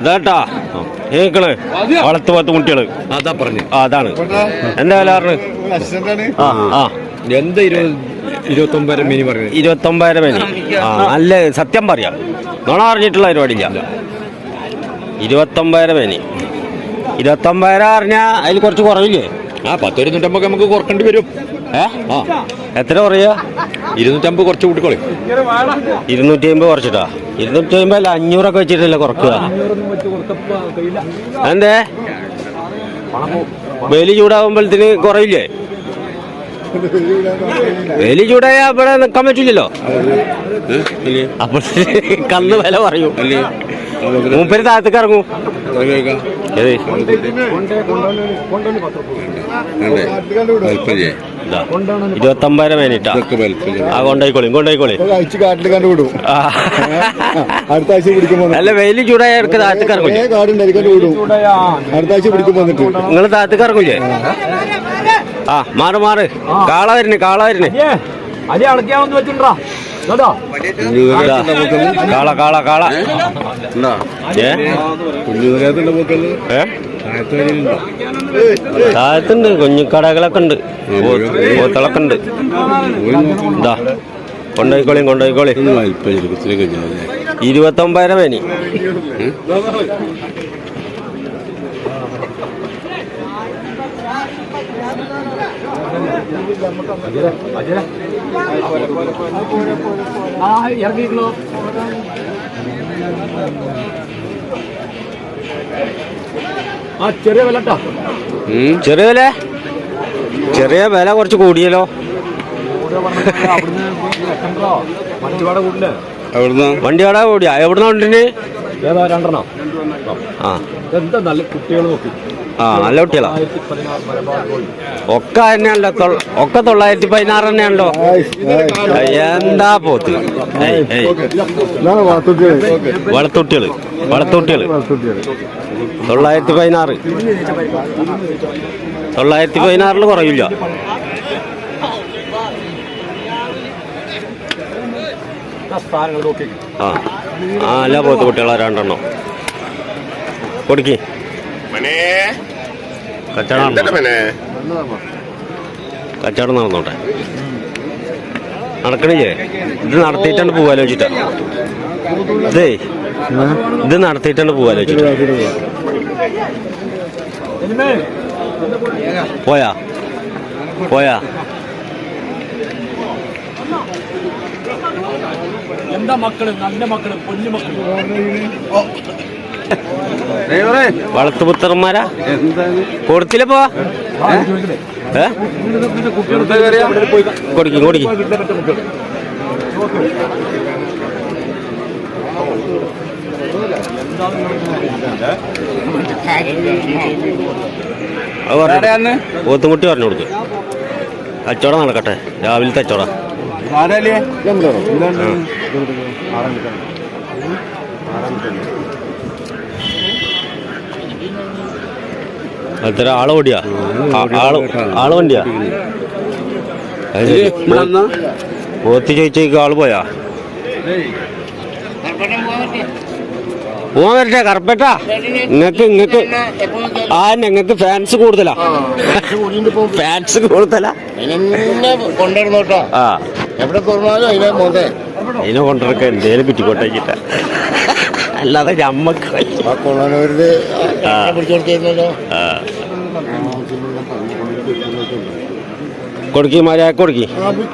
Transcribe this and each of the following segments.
ഇതാട്ടാ. ഏക്കൾ വളർത്തു പത്ത് കുട്ടികൾ. അതാ പറഞ്ഞു. അതാണ്. എന്താ വില പറഞ്ഞ് ആ ആ. എന്താ ഇരുപത് ഇരുപത്തി ഒമ്പത് മിനി പറഞ്ഞത് ഇരുപത്തൊമ്പതര ആ നല്ല സത്യം പറയാം. നുണ പരിപാടി പരിപാടിയില്ല. ഇരുപത്തൊമ്പതര മീനി ഇരുപത്തൊമ്പതര അറിഞ്ഞാ അതിൽ കുറച്ച് കുറവില്ലേ? ആ പത്ത് ഇരുന്നൂറ്റമ്പത് നമുക്ക് കുറക്കേണ്ടി വരും. ഏ? ആ. എത്ര കുറയാ? ഇരുന്നൂറ്റമ്പത് കുറച്ച് കൂട്ടിക്കോളി. ഇരുന്നൂറ്റി അമ്പത് കുറച്ചിട്ടാ? ഇരുന്നൂറ്റി അമ്പത് അല്ല അഞ്ഞൂറൊക്കെ വെച്ചിട്ടല്ലേ കുറക്കുക എന്തേ വേലി ചൂടാവുമ്പോഴത്തിന് കുറയില്ലേ? വേലി ചൂടായ ഇവിടെ നിൽക്കാൻ പറ്റില്ലല്ലോ? അപ്പോൾ കന്ന് വില പറയൂ. മൂപ്പര് താഴത്തേക്ക് ഇറങ്ങൂ. ഏത്? ഇതാ. ഇരുപത്തൊമ്പതര മേനിട്ടാ ആ. കൊണ്ടായിക്കോളി കൊണ്ടായിക്കോളി. അയച്ച് കാട്ടിൽ കണ്ടുവിടും ആ. അടുത്ത ആഴ്ച പിടിക്കുമ്പോ ചൂടായ കണ്ടുവിടും അടുത്ത ആഴ്ച പിടിക്കുമ്പോ വന്നിട്ട്. നിങ്ങൾ താഴത്തേക്ക് ഇറങ്ങൂലേ? ആ. മാറ് മാറ്. കാള വരുന്നു കാള വരുന്നു. അരി അളക്കാമെന്ന് വെച്ചിട്ടുണ്ടാ? കാള കാള കാള. ഏ? ഏ? താഴത്തുണ്ട്. കുഞ്ഞിക്കടകളൊക്കെ ഉണ്ട്. പോത്തളൊക്കെ ഉണ്ട്. ഇതാ. കൊണ്ടുപോയിക്കോളിയും കൊണ്ടുപോയിക്കോളി ഇരുപത്തൊമ്പതര പേനി ആ ഇറങ്ങിയിട്ടുള്ളൂ ആ ചെറിയ വില? ചെറിയ വില ചെറിയ വില കുറച്ച് കൂടിയല്ലോ. കൂട്ടില്ലേ വണ്ടി കട കൂടിയാ? എവിടുന്ന വണ്ടിന്? ഏതാ രണ്ടെണ്ണം? ആ. എന്താ നല്ല കുട്ടികൾ നോക്കി. ആ നല്ല കുട്ടികളാ. ഒക്കെ തന്നെയാണല്ലോ ഒക്കെ തൊള്ളായിരത്തി പതിനാറ് തന്നെയാണല്ലോ. എന്താ പോത്ത്. വളത്തുട്ടികൾ വളത്തുട്ടികൾ. തൊള്ളായിരത്തി പതിനാറ്. തൊള്ളായിരത്തി പതിനാറിൽ കുറയില്ല ആ ആ അല്ല പോത്ത് കുട്ടികളാ രണ്ടെണ്ണം. കൊടുക്കി. കച്ചവടം? കച്ചവടം നടന്നോട്ടെ. നടക്കണില്ലേ? ഇത് നടത്തിയിട്ടാണ് പോവാലോ വെച്ചിട്ടാ ഇതേ ഇത് നടത്തിയിട്ടാണ് പോവാലോ വെച്ചിട്ടാ പോയാ? പോയാ? എന്താ മക്കൾ? നല്ല മക്കൾ പൊന്നു മക്കൾ. വളർത്തുപുത്രന്മാരാ കൊടുത്തില്ലപ്പോ കൊടുക്കി കൊടുക്കി. അത് പറഞ്ഞു. കൊടുക്കും. പറഞ്ഞു കൊടുക്ക്. കച്ചവടം നടക്കട്ടെ. രാവിലത്തെ കച്ചവടം. അത്ര ആളോടിയാ ഓടിയാ? ആൾ വണ്ടിയാ. പോത്ത് ചോദിച്ചേക്ക് ആൾ പോയാ? പോവാൻ വരട്ടെ കറപ്പറ്റ നിങ്ങക്ക് നിങ്ങക്ക് ആ നിങ്ങക്ക് ഫാൻസ് കൂടുതലാ. ഫാൻസ് കൂടുതലാ? കൊണ്ടുവരുന്നോട്ടോ ആ. എവിടെ തുറന്നാലും അതിനെ മോതെ അതിനെ കൊണ്ടിറക്ക എന്തേലും കുറ്റിക്കോട്ടേക്കിട്ട അല്ലാതെ ഞമ്മക്ക്. ആ കൊള്ളാനവരുടെ ആ. പിടിച്ചു കൊടുത്തിരുന്നല്ലോ ആ. കൊടുക്കി മര്യാദ കൊടുക്കി.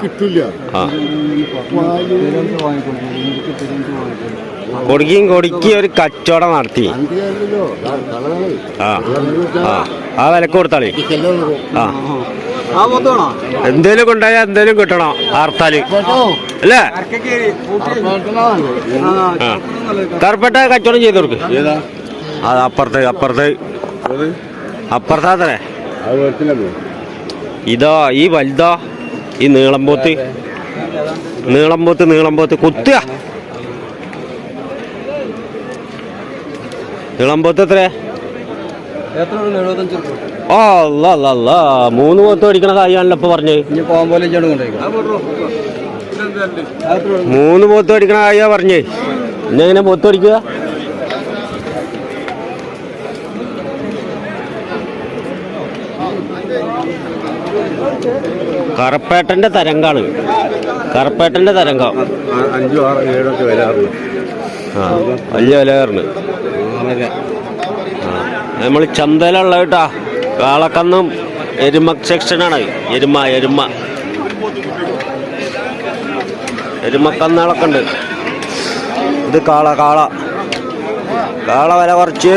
കിട്ടില്ല. കൊടുക്കിയും കൊടുക്കി ഒരു കച്ചവടം നടത്തി. ആ ആ കൊടുത്താളി വിലക്ക് കൊടുത്താളേ. ആ. ആ മൊത്തമാണോ എന്തേലും കൊണ്ടായാ എന്തേലും കിട്ടണം ആർത്താൽ. അല്ലേ? കറുപ്പട്ട കറുപ്പെട്ട കച്ചവടം ചെയ്ത് കൊടുക്ക്. അത് അപ്പുറത്ത് അപ്പുറത്ത്. അപ്പുറത്താത്തേ ഇതാ ഈ വലുതാ ഈ നീളം പോത്ത്. നീളം പോത്ത് നീളംപോത്ത് എത്ര ആ നീളം പോത്ത് അല്ല മൂന്ന് പോത്ത് മേടിക്കണ കാര്യമാണല്ലോ ഇപ്പൊ പറഞ്ഞത്. മൂന്ന് പോത്ത് മേടിക്കണ കാര്യ പറഞ്ഞേ ഇന്നെങ്ങനെ പോത്ത് മേടിക്കുക? കറപ്പേട്ടന്റെ തരംഗാണ്. കറപ്പേട്ടന്റെ തരംഗം. അഞ്ചും ആറ് ഏഴൊക്കെ വരാറുണ്ട് ആ വലിയ വില കയറുന്നു നമ്മൾ ചന്തയിലുള്ള കേട്ടാ കാളക്കന്നും എരുമ സെക്ഷനാണ് എരുമ എരുമ. എരുമക്കന്നാളൊക്കെ ഉണ്ട്. ഇത് കാള കാള. കാള വില കുറച്ച്.